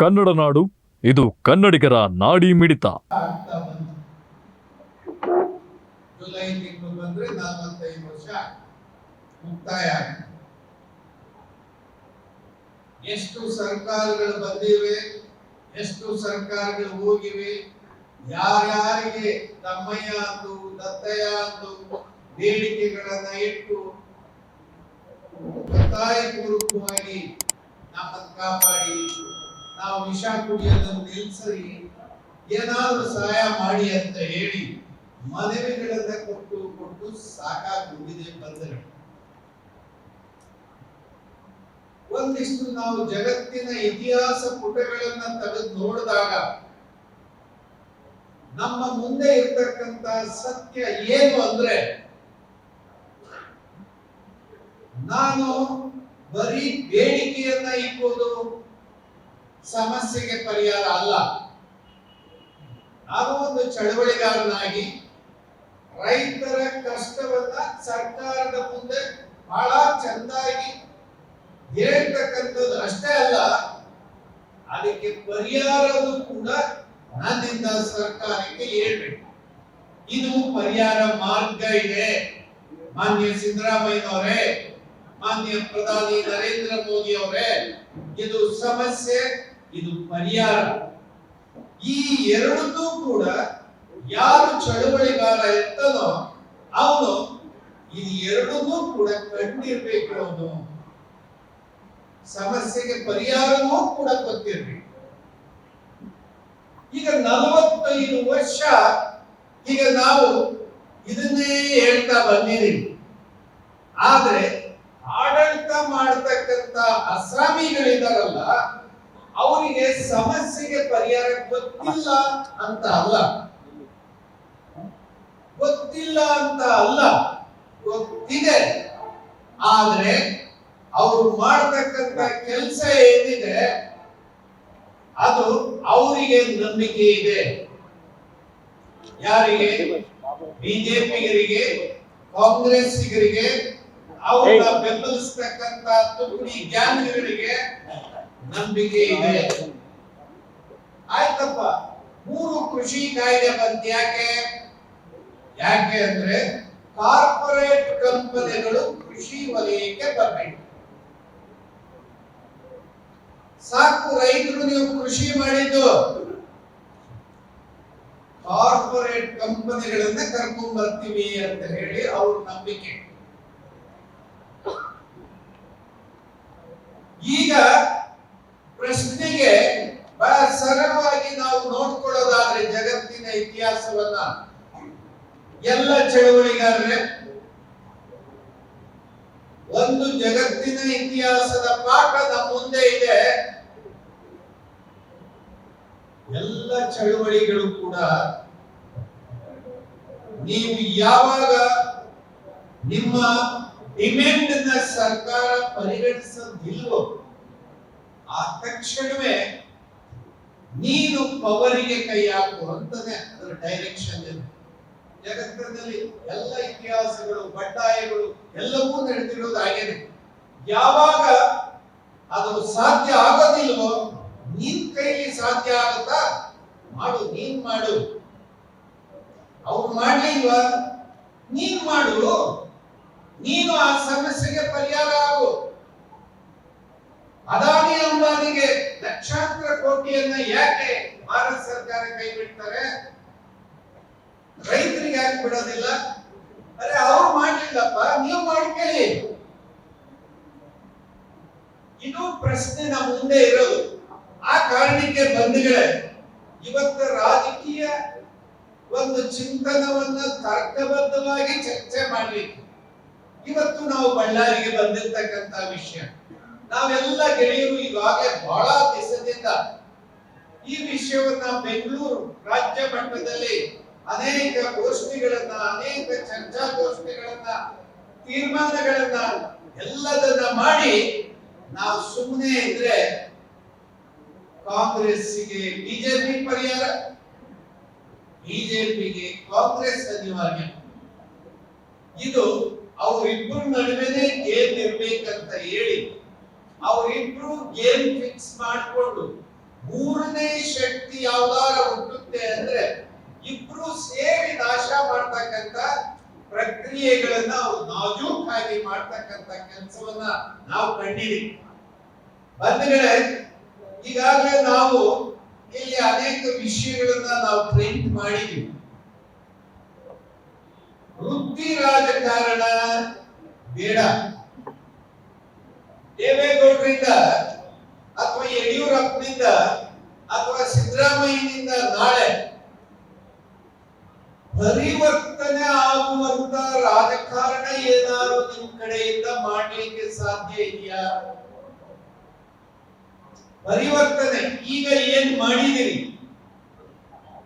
ಕನ್ನಡ ನಾಡು, ಇದು ಕನ್ನಡಿಗರ ನಾಡಿ ಮಿಡಿತ ವರ್ಷ ಮುಕ್ತಾಯ. ಎಷ್ಟು ಸರ್ಕಾರಗಳು ಬಂದಿವೆ, ಎಷ್ಟು ಸರ್ಕಾರಗಳು ಹೋಗಿವೆ, ಯಾರ್ಯಾರಿಗೆ ತಮ್ಮಯ್ಯ ಅಂದು ದತ್ತಯ್ಯ ಅಂದು ಬೇಡಿಕೆಗಳನ್ನ ಇಟ್ಟು ಒತ್ತಾಯಪೂರ್ವಕವಾಗಿ ನಮ್ಮನ್ನು ಕಾಪಾಡಿ ನಾವು ವಿಷ ಕುಡಿಯೋದನ್ನು ನಿಲ್ಸರಿ ಏನಾದರೂ ಸಹಾಯ ಮಾಡಿ ಅಂತ ಹೇಳಿ ಮನವಿಗಳನ್ನ ಕೊಟ್ಟು ಕೊಟ್ಟು ಸಾಕಾಗೋಗಿದೆ ಬಂದರೆ ಒಂದಿಷ್ಟು ನಾವು ಜಗತ್ತಿನ ಇತಿಹಾಸ ಪುಟಗಳನ್ನ ತೆಗೆದು ನೋಡಿದಾಗ ನಮ್ಮ ಮುಂದೆ ಇರ್ತಕ್ಕಂತ ಸತ್ಯ ಏನು ಅಂದ್ರೆ ನಾನು ಬರೀ ಬೇಡಿಕೆಯನ್ನ ಇಪ್ಪುವುದು ಸಮಸ್ಯೆಗೆ ಪರಿಹಾರ ಅಲ್ಲ. ನಾವು ಒಂದು ಚಳವಳಿಗಾರನಾಗಿ ರೈತರ ಕಷ್ಟವನ್ನ ಸರ್ಕಾರದ ಮುಂದೆ ಬಹಳ ಚೆಂದಾಗಿ ಹೇಳ್ತಕ್ಕಂಥದ್ದು ಅಷ್ಟೇ ಅಲ್ಲ, ಅದಕ್ಕೆ ಪರಿಹಾರವೂ ಕೂಡ ನನ್ನಿಂದ ಸರ್ಕಾರಕ್ಕೆ ಹೇಳ್ಬೇಕು. ಇದು ಪರಿಹಾರ ಮಾರ್ಗ ಇದೆ. ಮಾನ್ಯ ಸಿದ್ದರಾಮಯ್ಯನವರೇ, ಮಾನ್ಯ ಪ್ರಧಾನಿ ನರೇಂದ್ರ ಮೋದಿ ಅವರೇ ಇದು ಸಮಸ್ಯೆ ಇದು ಪರಿಹಾರ. ಈ ಎರಡೂ ಕೂಡ ಯಾರು ಚಳವಳಿಗಾರ ಇರ್ತದೋ ಅವನು ಇದು ಎರಡೂ ಕೂಡ ಕಂಡಿರ್ಬೇಕು ಅವನು. ಸಮಸ್ಯೆಗೆ ಪರಿಹಾರವೂ ಕೂಡ ಗೊತ್ತಿರ್ಬೇಕು ಈಗ ನಲವತ್ತೈದು ವರ್ಷ ಈಗ ನಾವು ಇದನ್ನೇ ಹೇಳ್ತಾ ಬಂದಿದ್ದೀವಿ. ಆದ್ರೆ ಆಡಳಿತ ಮಾಡತಕ್ಕಂತ ಅಸ್ಸಾಮಿಗಳಿದಾರಲ್ಲ ಅವರಿಗೆ ಸಮಸ್ಯೆಗೆ ಪರಿಹಾರ ಗೊತ್ತಿಲ್ಲ ಅಂತ ಅಲ್ಲ. ಗೊತ್ತಿಲ್ಲ ಅಂತ ಅಲ್ಲ. ಗೊತ್ತಿದೆ. ಆದ್ರೆ ಅವರು ಮಾಡ್ತಕ್ಕಂತ ಕೆಲಸ ಏನಿದೆ, ಅದು ಅವರಿಗೆ ನಂಬಿಕೆ ಇದೆ. ಯಾರಿಗೆ? ಬಿಜೆಪಿಗರಿಗೆ, ಕಾಂಗ್ರೆಸ್ಸಿಗರಿಗೆ, ಅವ್ರನ್ನ ಬೆಂಬಲಿಸ್ತಕ್ಕಂತ ತುಕಡಿ ಗ್ಯಾಂಗ್ಗಳಿಗೆ ನಂಬಿಕೆ ಇದೆ. ಆಯ್ತಪ್ಪ. ಮೂರು ಕೃಷಿ ಕಾಯ್ದೆ ಬಂದ್ ಯಾಕೆ? ಯಾಕೆ ಅಂದ್ರೆ ಕಾರ್ಪೊರೇಟ್ ಕಂಪನಿಗಳು ಕೃಷಿ ವಲಯಕ್ಕೆ ಬರಬೇಕು. ಸಾಕು ರೈತರು, ನೀವು ಕೃಷಿ ಮಾಡಿದ್ದು. ಕಾರ್ಪೊರೇಟ್ ಕಂಪನಿಗಳನ್ನ ಕರ್ಕೊಂಡ್ ಬರ್ತೀವಿ ಅಂತ ಹೇಳಿ ಅವ್ರ ನಂಬಿಕೆ. ಈಗ ಪ್ರಶ್ನೆಗೆ ಬಹಳ ಸರಳವಾಗಿ ನಾವು ನೋಡ್ಕೊಳ್ಳೋದಾದ್ರೆ ಜಗತ್ತಿನ ಇತಿಹಾಸವನ್ನ. ಎಲ್ಲ ಚಳವಳಿಗಾರರೇ, ಒಂದು ಜಗತ್ತಿನ ಇತಿಹಾಸದ ಪಾಠ ನಮ್ಮ ಮುಂದೆ ಇದೆ. ಎಲ್ಲ ಚಳುವಳಿಗಳು ಕೂಡ ನೀವು ಯಾವಾಗ ನಿಮ್ಮ ಡಿಮ್ಯಾಂಡ್ ಸರ್ಕಾರ ಪರಿಗಣಿಸೋದಿಲ್ವೋ ಆ ತಕ್ಷಣವೇ ನೀನು ಪವರಿಗೆ ಕೈ ಹಾಕು ಅಂತಾನೆ ಅದರ ಡೈರೆಕ್ಷನ್ ಇದೆ. ಜಗತ್ತಿನಲ್ಲಿ ಎಲ್ಲ ಇತಿಹಾಸಗಳು ಬಂಡಾಯಗಳು ಎಲ್ಲವೂ ನಡೆದಿರೋದು ಹಾಗೇನೆ. ಯಾವಾಗ ಅದು ಸಾಧ್ಯ ಆಗೋದಿಲ್ವೋ, ನಿನ್ ಕೈಲಿ ಸಾಧ್ಯ ಆಗುತ್ತಾ? ಮಾಡು, ನೀನ್ ಮಾಡು. ಅವ್ರು ಮಾಡ್ಲಿಲ್ವಾ ನೀನ್ ಮಾಡು. ನೀನು ಆ ಸಮಸ್ಯೆಗೆ ಪರಿಹಾರ ಆಗು. ಅದಾನಿ ಅಂಬಾನಿಗೆ ಲಕ್ಷಾಂತರ ಕೋಟಿಯನ್ನ ಯಾಕೆ ಭಾರತ ಸರ್ಕಾರ ಕೈ ಬಿಡ್ತಾರೆ? ರೈತರಿಗೆ ಯಾಕೆ ಬಿಡೋದಿಲ್ಲ? ಅರೆ, ಅವ್ರು ಮಾಡ್ಲಿಲ್ಲಪ್ಪ, ನೀವು ಮಾಡ್ಕೊಳ್ಳಿ. ಇದು ಪ್ರಶ್ನೆ ನಮ್ಮ ಮುಂದೆ ಇರೋದು. ಆ ಕಾರಣಕ್ಕೆ ಬಂಧುಗಳೇ, ಇವತ್ತ ರಾಜಕೀಯ ಒಂದು ಚಿಂತನವನ್ನ ತರ್ಕಬದ್ಧವಾಗಿ ಚರ್ಚೆ ಮಾಡ್ಲಿಕ್ಕೆ ಇವತ್ತು ನಾವು ಬಳ್ಳಾರಿಗೆ ಬಂದಿರ್ತಕ್ಕಂತ ವಿಷಯ. ನಾವೆಲ್ಲ ಗೆಳೆಯರು ಈಗಾಗಲೇ ಬಹಳ ದಿವಸದಿಂದ ಈ ವಿಷಯವನ್ನ ಬೆಂಗಳೂರು ರಾಜ್ಯ ಮಟ್ಟದಲ್ಲಿ ಅನೇಕ ಗೋಷ್ಠಿಗಳನ್ನ, ಅನೇಕ ಚರ್ಚಾಗೋಷ್ಠಿಗಳನ್ನ ತೀರ್ಮಾನಗಳನ್ನ ಎಲ್ಲದನ್ನ ಮಾಡಿ ನಾವು ಸುಮ್ಮನೆ ಇದ್ರೆ ಕಾಂಗ್ರೆಸ್ಸಿಗೆ ಬಿಜೆಪಿ ಪರಿಹಾರ, ಬಿಜೆಪಿಗೆ ಕಾಂಗ್ರೆಸ್ ಅನಿವಾರ್ಯ. ಇದು ಅವರಿಬ್ಬರ ನಡುವೆನೆ ಗೇಮ್ ಇರ್ಬೇಕಂತ ಹೇಳಿ ಅವರಿಬ್ರು ಗೇಮ್ ಫಿಕ್ಸ್ ಮಾಡಿಕೊಂಡು ಮೂರನೇ ಶಕ್ತಿ ಯಾವ್ದಾರ ಹುಟ್ಟುತ್ತೆ ಅಂದ್ರೆ ಇಬ್ರು ಸೇರಿ ನಾಶ ಮಾಡ್ತಕ್ಕಂತ ಪ್ರಕ್ರಿಯೆಗಳನ್ನ ಅವ್ರು ನಾಜೂಕಾಗಿ ಮಾಡ್ತಕ್ಕಂತ ಕೆಲಸವನ್ನ ನಾವು ಕಂಡಿರಿ ಬಂಧುಗಳೇ, ಈಗಾಗಲೇ ನಾವು ಇಲ್ಲಿ ಅನೇಕ ವಿಷಯಗಳನ್ನ ನಾವು ಪ್ರಿಂಟ್ ಮಾಡಿದೀವಿ ವೃತ್ತಿ ರಾಜಕಾರಣ ಬೇಡ. ದೇವೇಗೌಡರಿಂದ ಅಥವಾ ಯಡಿಯೂರಪ್ಪನಿಂದ ಅಥವಾ ಸಿದ್ದರಾಮಯ್ಯನಿಂದ ನಾಳೆ ಪರಿವರ್ತನೆ ಆಗುವಂತ ರಾಜಕಾರಣ ಏನಾದ್ರು ನಿಮ್ ಕಡೆಯಿಂದ ಮಾಡಲಿಕ್ಕೆ ಸಾಧ್ಯ ಇದೆಯಾ? ಪರಿವರ್ತನೆ, ಈಗ ಏನ್ ಮಾಡಿದಿರಿ?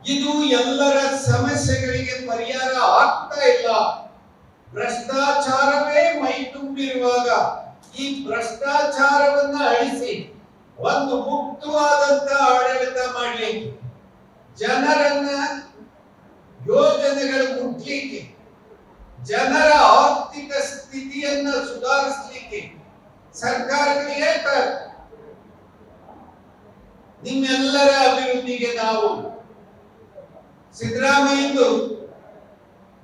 ಇದು ಎಲ್ಲರ ಸಮಸ್ಯೆಗಳಿಗೆ ಪರಿಹಾರ ಆಗ್ತಾ ಇಲ್ಲ. ಭ್ರಷ್ಟಾಚಾರವೇ ಮೈ ತುಂಬಿರುವಾಗ ಈ ಭ್ರಷ್ಟಾಚಾರವನ್ನ ಅಳಿಸಿ ಒಂದು ಮುಕ್ತವಾದಂತ ಆಡಳಿತ ಮಾಡಲಿಕ್ಕೆ ಜನರನ್ನ ಯೋಜನೆಗಳು ಮುಟ್ಲಿಕ್ಕೆ, ಜನರ ಆರ್ಥಿಕ ಸ್ಥಿತಿಯನ್ನ ಸುಧಾರಿಸಲಿಕ್ಕೆ ಸರ್ಕಾರಗಳಿಗೆ ಹೇಳ್ತಾರೆ. ನಿಮ್ಮೆಲ್ಲರ ಅಭಿವೃದ್ಧಿಗೆ ನಾವು ಸಿದ್ದರಾಮಯ್ಯಂದು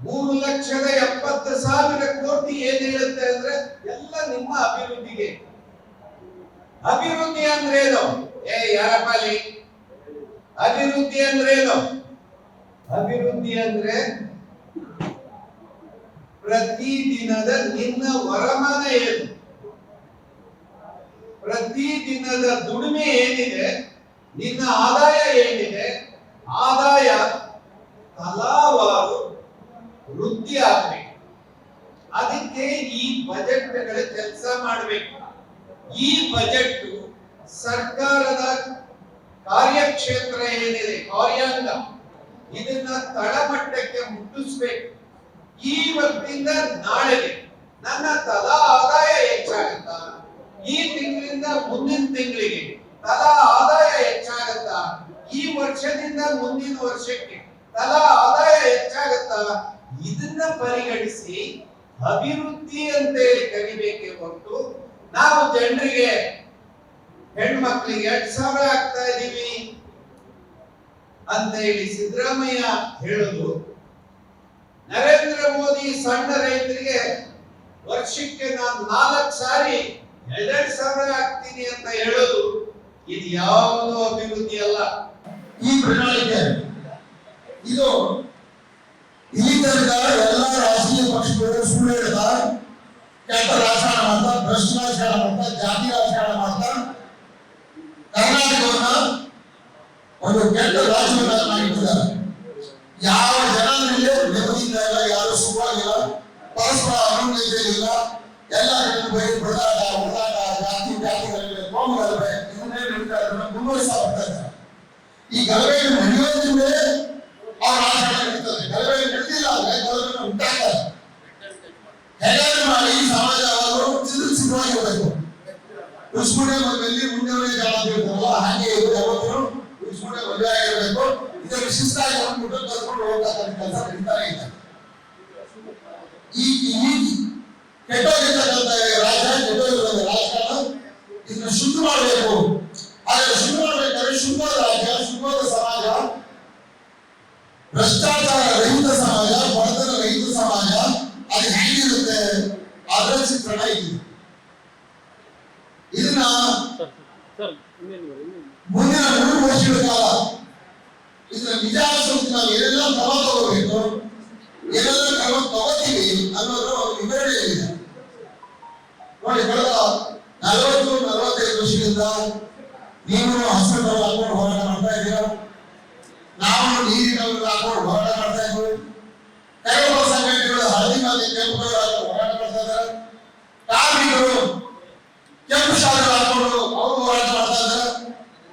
ಮೂರು ಲಕ್ಷದ ಎಪ್ಪತ್ತು ಸಾವಿರ ಕೋಟಿ ಏನ್ ಹೇಳುತ್ತೆ ಅಂದ್ರೆ ಎಲ್ಲ ನಿಮ್ಮ ಅಭಿವೃದ್ಧಿಗೆ. ಅಭಿವೃದ್ಧಿ ಅಂದ್ರೆ ಏನು? ಏ, ಯಾರಪ್ಪ ಅಲ್ಲಿ? ಅಭಿವೃದ್ಧಿ ಏನು? ಅಭಿವೃದ್ಧಿ ಅಂದ್ರೆ ಪ್ರತಿ ದಿನದ ನಿನ್ನ ವರಮಾನ ಏನು? ಪ್ರತಿ ದಿನದ ದುಡಿಮೆ ಏನಿದೆ? ನಿನ್ನ ಆದಾಯ ಏನಿದೆ? ಆದಾಯ ತಲಾವಾರು ವೃದ್ಧಿ ಆಗ್ಬೇಕು ಅದಕ್ಕೆ ಈ ಬಜೆಟ್ಗಳ ಕೆಲಸ ಮಾಡಬೇಕು ಈ ಬಜೆಟ್ ಸರ್ಕಾರದ ಕಾರ್ಯಕ್ಷೇತ್ರ ಏನಿದೆ ಕಾರ್ಯಾಂಗ ಇದನ್ನ ತಳಮಟ್ಟಕ್ಕೆ ಮುಟ್ಟಿಸ್ಬೇಕು. ಇವತ್ತಿಂದ ನಾಳೆಗೆ ನನ್ನ ತಲಾ ಆದಾಯ ಹೆಚ್ಚಾಗತ್ತಾ ಈ ತಿಂಗಳಿಂದ ಮುಂದಿನ ತಿಂಗಳಿಗೆ ತಲಾ ಆದಾಯ ಹೆಚ್ಚಾಗತ್ತಾ ಈ ವರ್ಷದಿಂದ ಮುಂದಿನ ವರ್ಷಕ್ಕೆ ತಲಾ ಆದಾಯ ಹೆಚ್ಚಾಗತ್ತಾ ಇದನ್ನ ಪರಿಗಣಿಸಿ ಅಭಿವೃದ್ಧಿ ಅಂತೇಳಿ ಕರಿಬೇಕೆ ಹೊರತು ನಾವು ಜನರಿಗೆ ಹೆಣ್ಮಕ್ಳಿಗೆ ಎರಡ್ ಸಾವಿರ ಆಗ್ತಾ ಇದೀವಿ ಅಂತ ಹೇಳಿ ಸಿದ್ದರಾಮಯ್ಯ ಹೇಳುದು, ನರೇಂದ್ರ ಮೋದಿ ಸಣ್ಣ ರೈತರಿಗೆ ವರ್ಷಕ್ಕೆ ನಾನು ನಾಲ್ಕು ಸಾರಿ ಎರಡೆರಡು ಸಾವಿರ ಆಗ್ತೀನಿ ಅಂತ ಹೇಳೋದು, ಇದು ಯಾವುದು ಅಭಿವೃದ್ಧಿ ಅಲ್ಲ. ಈ ಪ್ರಣಾಳಿಕೆ, ಇದು ಇಲ್ಲಿ ತನಕ ಎಲ್ಲ ರಾಜಕೀಯ ಪಕ್ಷಗಳು ಸುಳ್ಳು ಹೇಳ್ತಾ, ಕೆಟ್ಟ ರಾಜಕಾರಣ ಮಾಡ್ತಾ ಭ್ರಷ್ಟ ರಾಜಕಾರಣ ಮಾಡ್ತಾ, ಜಾತಿ ರಾಜಕಾರಣ ಮಾಡ್ತಾ ಕರ್ನಾಟಕವನ್ನ ಒಂದು ಕೆಟ್ಟ ರಾಜ್ಯವನ್ನಾಗಿಟ್ಟಿದ್ದಾರೆ ಯಾವ ಜನರಲ್ಲಿ ನೆಮ್ಮದಿಯಿಂದ ಇಲ್ಲ ಯಾರು ಸುಖವಾಗಿಲ್ಲ ಪರಸ್ಪರ ಅನುಮತಿ ಇಲ್ಲ ಎಲ್ಲ ಬೈ ಬಡಾಟ ಹೊಡೆದಾಟ ಜಾತಿ ಜಾತಿಗಳಿವೆ ಗಲಭೆ ಇವನ್ನೇ ನಡೀತಾ ಇರೋದನ್ನ ಮುಂದುವರಿಸ್ತಾ ಈ ಗಲಭೆ ನಡೆಯೋದ್ರಿಂದಲೇ ಅವ್ರ ಆಚರಣೆ ನಡೀತದೆ ಗಲಭೆ ನಡೆದಿಲ್ಲ ಅಂದ್ರೆ ಗಲಭೆ ಉಂಟಾಗ್ತದೆ ಹೇಗಾದ್ರೂ ಮಾಡಿ ಈ ಚಿತ್ರ ಸಿದ್ಧವಾಗಿರಬೇಕು ಉಸ್ಮುಡೆ ಮದುವೆಯಲ್ಲಿ ಮುಂದೆ ಜಾಲ ಅಂತ ಹೇಳ್ತಾರಲ್ಲ ಹಾಗೆ ಇದು ಯಾವತ್ತೂ ಉಸ್ಮುಡೆ ಮದುವೆ ಆಗಿರ್ಬೇಕು ಇದನ್ನು ಶಿಸ್ತಾಗಿ ಬಂದ್ಬಿಟ್ಟು ಕರ್ಕೊಂಡು ಹೋಗ್ತಕ್ಕಂಥ ಕೆಲಸ ನಡೀತಾನೆ ಇದೆ ಈ ಈ ಕೆಟ್ಟೋಗಿರ್ತಕ್ಕಂಥ ರಾಜ್ಯ ಕೆಟ್ಟೋಗಿರ್ತಕ್ಕಂಥ ರಾಜಕಾರಣ ಇದನ್ನ ಶುದ್ಧ ಮಾಡಬೇಕು ಹಾಗಾದ್ರೆ ಶುದ್ಧ ಮಾಡ್ಬೇಕಾದ್ರೆ ಶುದ್ಧವಾದ ರಾಜ್ಯ ಶುದ್ಧವಾದ ಸಮಾಜ ಭ್ರಷ್ಟಾಚಾರ ರಹಿತ ಸಮಾಜ ಬಡತನ ರಹಿತ ಸಮಾಜ ಅದು ಹೇಗಿರುತ್ತೆ ಅದರ ಚಿತ್ರಣ ಇದೆ ಇದನ್ನ ಮುಂದಿನ ಮೂರು ವರ್ಷಗಳ ಕಾಲ, ಇದರ ನಿಜ ಅನ್ಸುತ್ತೆ ನಾವು ಏನೆಲ್ಲ ಕ್ರಮ ತಗೋಬೇಕು, ಏನೆಲ್ಲ ಕ್ರಮ ತಗೋತೀವಿ ಅನ್ನೋದ್ರ ವಿವರಣೆ ಇಲ್ಲ ನೋಡಿ, ಕಳೆದ ನಲವತ್ತು, ನಲವತ್ತೈದು ವರ್ಷದಿಂದ ನೀವು ಹಸಿರು ಹಾಕೊಂಡು ಹೋರಾಟ ಮಾಡ್ತಾ ಇದ್ದೀರಾ? ನಾವು ನೀರಿನವರು ಹಾಕೊಂಡು ಹೋರಾಟ ಮಾಡ್ತಾ ಇದ್ದೀವಿ. ಕೆಲವು ಸಂಘಟನೆಗಳು ಹಳದಿ ಮೇಲೆ ಕೆಂಪು ಹೋರಾಟ ಮಾಡ್ತಾ ಇದ್ದಾರೆ. ಕಾರ್ಮಿಕರು ಕೆಂಪು ಶಾಲೆ ಹಾಕೊಂಡು ಅವರು ಹೋರಾಟ ಮಾಡ್ತಾ ಇದ್ದಾರೆ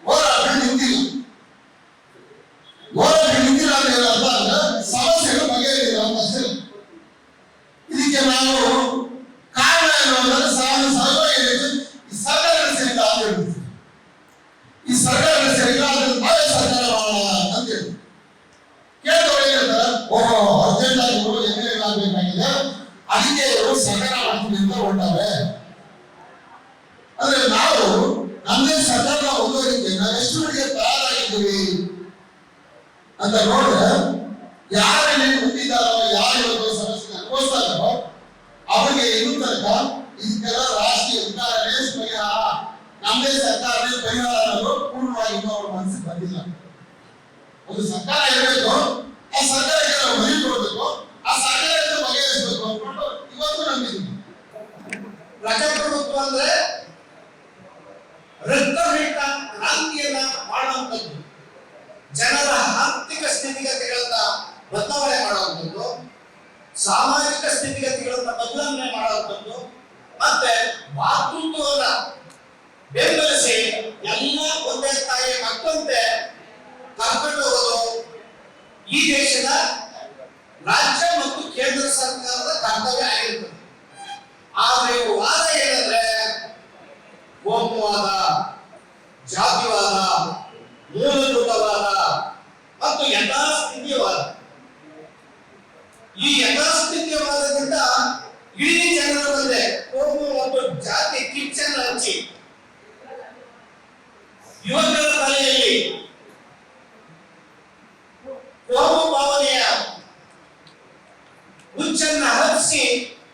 ಹೋರಾಟ ನಿಂತಿಲ್ಲ ಹೋರಾಟ ನಿಂತಿಲ್ಲ ಅಂದ್ರೆ ಏನರ್ಥ ಅಂದ್ರೆ ಸಮಸ್ಯೆಗಳು ಬಗೆಹರಿಲ್ಲ ಅಂತ ಅಷ್ಟೇ ಇದಕ್ಕೆ ನಾವು ಕಾರಣ ಏನು ಅಂದ್ರೆ ಸಾಲ ಸಹಜವಾಗಿ ಹೇಳಿದ್ದು ಈ ಸರ್ಕಾರದ ಸರಿಯಿಲ್ಲ ಅಂತ ಹೇಳ್ಬಿಡ್ತೀವಿ ಈ ಸರ್ಕಾರದ ಸರಿಯಿಲ್ಲ ಅಂದ್ರೆ ನಾವೇ ಸರ್ಕಾರ ಮಾಡೋಣ ಅಂತ ಹೇಳಿ ಕೇಳಿದವರು ಹೇಳ್ತಾರೆ ಓಹೋ ಅರ್ಜೆಂಟ್ ಆಗಿ ಇವರು ಎಂ ಎಲ್ ಆಗ್ಬೇಕಾಗಿದೆ ಅದಕ್ಕೆ ಇವರು ಸರ್ಕಾರ ಮಾಡ್ತೀನಿ ಅಂತ ಹೊರಟವೆ ಅಂದ್ರೆ ನಾವು ನಮ್ಮದೇ ಸರ್ಕಾರ ಮುಂದುವರಿಕೆ ನಾವು ಎಷ್ಟು ಮಟ್ಟಿಗೆ ಅಂತ ನೋಡಿದ್ರೆ ಯಾರು ಇಲ್ಲಿ ಮುಂದಿದ್ದಾರೋ ಯಾರು ಇವತ್ತು ಸಮಸ್ಯೆ ಅನುಭವಿಸ್ತಾ ಇದ್ದಾರೋ ಅವರಿಗೆ ಇನ್ನೂ ತನಕ ಇದಕ್ಕೆಲ್ಲ ರಾಷ್ಟ್ರೀಯ ವಿಚಾರನೇ ಪರಿಹಾರ ನಮ್ಮದೇ ಸರ್ಕಾರನೇ ಪರಿಹಾರ ಅನ್ನೋದು ಪೂರ್ಣವಾಗಿ ಇನ್ನೂ ಅವ್ರ ಮನಸ್ಸಿಗೆ ಬಂದಿಲ್ಲ ಒಂದು ಸರ್ಕಾರ ಇರಬೇಕು ಆ ಸರ್ಕಾರಕ್ಕೆ ನಾವು ಬಲಿ ಕೊಡಬೇಕು. ಆ ಸರ್ಕಾರಕ್ಕೆ ಬಗೆಹರಿಸಬೇಕು ಅಂದ್ಕೊಂಡು ಇವತ್ತು ನಂಬಿದ್ದೀವಿ ಪ್ರಜಾಪ್ರಭುತ್ವ ಅಂದ್ರೆ ರಕ್ತರಹಿತ ಕ್ರಾಂತಿಯನ್ನ ಮಾಡುವಂಥದ್ದು. ಜನರ ಆರ್ಥಿಕ ಸ್ಥಿತಿಗತಿಗಳನ್ನ ಬದಲಾವಣೆ ಮಾಡುವಂಥದ್ದು. ಸಾಮಾಜಿಕ ಸ್ಥಿತಿಗತಿಗಳನ್ನ ಬದಲಾವಣೆ ಮಾಡುವಂಥದ್ದು. ಮತ್ತೆ ಮಾತೃತ್ವವನ್ನ ಬೆಂಬಲಿಸಿ ಎಲ್ಲ ಒಂದೇ ತಾಯಿಯ ಮಕ್ಕಳಂತೆ ಕರ್ಕೊಂಡು ಹೋಗೋದು ಈ ದೇಶದ ರಾಜ್ಯ ಮತ್ತು ಕೇಂದ್ರ ಸರ್ಕಾರದ ಕರ್ತವ್ಯ ಆಗಿರುತ್ತದೆ ಆದ್ರೆ ವಾದ ಏನಂದ್ರೆ, ಕೋಮುವಾದ, ಜಾತಿವಾದ, ಮೂಲಭೂತವಾದ ಮತ್ತು ಯಥಾಸ್ಥಿತಿಯವಾದ ಈ ಯಥಾಸ್ಥಿತಿಯವಾದದಿಂದ ಇಡೀ ಜನರ ಮುಂದೆ ಕೋಮು ಮತ್ತು ಜಾತಿ ಕಿಚ್ಚನ್ನು ಹಚ್ಚಿ ಯುವಕರ ತಲೆಯಲ್ಲಿ ಕೋಮು ಭಾವನೆಯ ಹುಚ್ಚನ್ನ ಹರಿಸಿ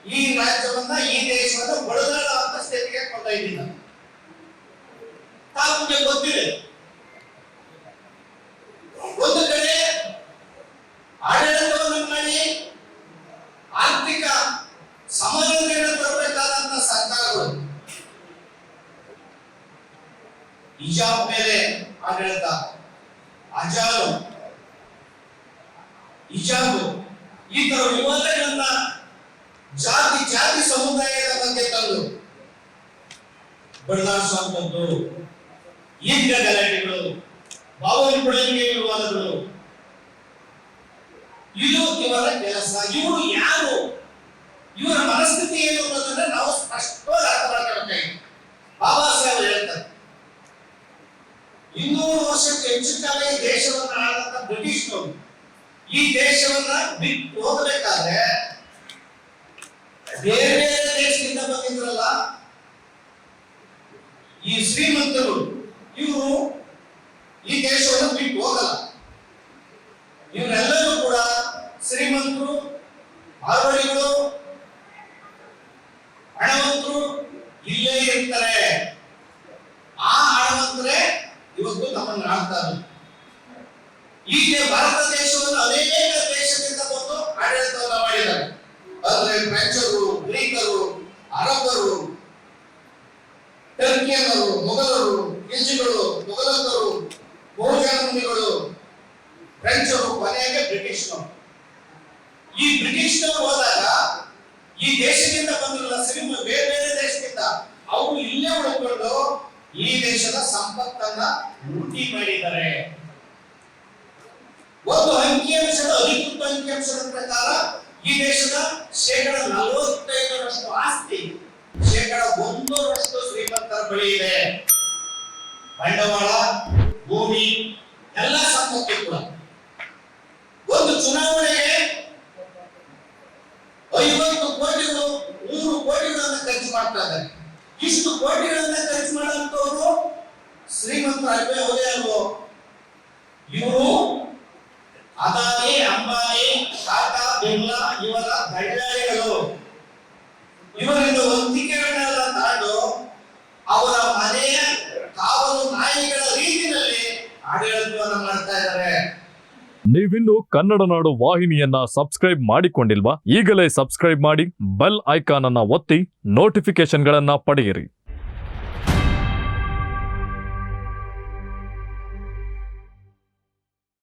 ಈ ರಾಜ್ಯವನ್ನ ಈ ದೇಶವನ್ನ ಬಡದಾಡುವಂತ ಸ್ಥಿತಿಗೆ ಕೊಂಡೊಯ್ದಿಲ್ಲ ತಮಗೆ ಗೊತ್ತಿದೆ ಒಂದು ಕಡೆ ಆಡಳಿತವನ್ನು ಮಾಡಿ ಆರ್ಥಿಕ ಸಮಾನತೆಯನ್ನು ತರಬೇಕಾದಂತ ಸರ್ಕಾರಗಳು ಹಿಜಾಬ್ ಮೇಲೆ ಆಡಳಿತ. ಅಜಾಲು ಹಿಜಾಬ್ ಈ ತರ ವಿವಾದಗಳನ್ನ ಜಾತಿ ಜಾತಿ ಸಮುದಾಯದ ಬಗ್ಗೆ ತಂದು ಬಡದಾಡಿಸುವಂಥದ್ದು ಈಗಿನ ಗಲಾಟೆಗಳು ಬಾವಲಿಪುಳಿಗೆ ವಿವಾದಗಳು ಇದು ಇವರ ಕೆಲಸ. ಇವರು ಯಾರು? ಇವರ ಮನಸ್ಥಿತಿ ಏನು ಅನ್ನೋದನ್ನ ನಾವು ಸ್ಪಷ್ಟವಾಗಿ ಇನ್ನೂರು ವರ್ಷಕ್ಕೆ ಹೆಚ್ಚು ಈ ದೇಶವನ್ನ ಆಳಂತ ಬ್ರಿಟಿಷ್ನವರು. ಈ ದೇಶವನ್ನ ಬಿಟ್ಟು ಹೋಗಬೇಕಾದ್ರೆ ಬೇರೆ ಬೇರೆ ದೇಶದಿಂದ ಬಂದಿದ್ರಲ್ಲ? ಈ ಶ್ರೀಮಂತರು, ಇವರು ಈ ದೇಶವನ್ನು ಬಿಟ್ಟು ಹೋಗಲ್ಲ ಇವರೆಲ್ಲರೂ ಕೂಡ ಶ್ರೀಮಂತರು ಆರೋಳಿಗಳು ಹಣವಂತರು ಇಲ್ಲೇ ಇರ್ತಾರೆ ಆ ಹಣವಂತರೇ ಇವತ್ತು ನಮ್ಮನ್ನು ಆಳ್ತಾರೆ ಈಗ ಭಾರತ ದೇಶವನ್ನು ಅನೇಕ ದೇಶದಿಂದ ಬಂದು ಆಡಳಿತವನ್ನ ಮಾಡಿದ್ದಾರೆ ಅಂದ್ರೆ ಫ್ರೆಂಚರು ಗ್ರೀಕರು ಅರಬರು ಟರ್ಕಿಯನ್ನರು ಮೊಘಲರು ಗಿಜ್ಜಿಗಳು ಮೊಘಲಕರು ಬಹುಜಾನುಗಳು ಫ್ರೆಂಚರು, ಕೊನೆಗೆ ಬ್ರಿಟಿಷ್ನರು ಈ ಬ್ರಿಟಿಷ್ನವರು ಹೋದಾಗ ಈ ದೇಶದಿಂದ ಬಂದಿರುವ ಶ್ರೀಮ ಬೇರೆ ಬೇರೆ ದೇಶದಿಂದ ಅವರು ಇಲ್ಲೇ ಉಳ್ಕೊಂಡು ಈ ದೇಶದ ಸಂಪತ್ತನ್ನ ಲೂಟಿ ಮಾಡಿದ್ದಾರೆ. ಒಂದು ಅಂಕಿಅಂಶದ ಅಧಿಕೃತ ಅಂಕಿಅಂಶದ ಪ್ರಕಾರ ಈ ದೇಶದ ಶೇಕಡ ನಲವತ್ತೈದರಷ್ಟು ಆಸ್ತಿ, ಶೇಕಡ ಒಂದರಷ್ಟು ಶ್ರೀಮಂತರ ಬಳಿ ಇದೆ ಬಂಡವಾಳ, ಭೂಮಿ, ಎಲ್ಲ ಸಂಪತ್ತು ಕೂಡ. ಒಂದು ಚುನಾವಣೆಗೆ ಐವತ್ತು ಕೋಟಿಗಳು, ಮೂರು ಕೋಟಿಗಳನ್ನ ಖರ್ಚು ಮಾಡ್ತಾ ಇದ್ದಾರೆ. ಇಷ್ಟು ಕೋಟಿಗಳನ್ನ ಖರ್ಚು ಮಾಡುವಂತವರು ಶ್ರೀಮಂತ ಅವರೇ ಅಲ್ವೋ? ಇವರು ಅದಾನಿ ಅಂಬಾನಿ ಟಾಟಾ, ಬಿರ್ಲಾ, ಇವರ ದಳ್ಳಾಳಿಗಳು ಇವರಿಂದ ಒಂದು ತಾಂಡು ಅವರ ಮನೆಯ ಕಾವಲು ನಾಯಿಗಳ ರೀತಿಯಲ್ಲಿ ಆಡಳಿತವನ್ನು ಮಾಡ್ತಾ ಇದ್ದಾರೆ. ನೀವಿನ್ನು ಕನ್ನಡ ನಾಡು ವಾಹಿನಿಯನ್ನ ಸಬ್ಸ್ಕ್ರೈಬ್ ಮಾಡಿಕೊಂಡಿಲ್ವಾ? ಈಗಲೇ ಸಬ್ಸ್ಕ್ರೈಬ್ ಮಾಡಿ, ಬೆಲ್ ಐಕಾನ್ ಅನ್ನ ಒತ್ತಿ ನೋಟಿಫಿಕೇಶನ್ಗಳನ್ನ ಪಡೆಯಿರಿ.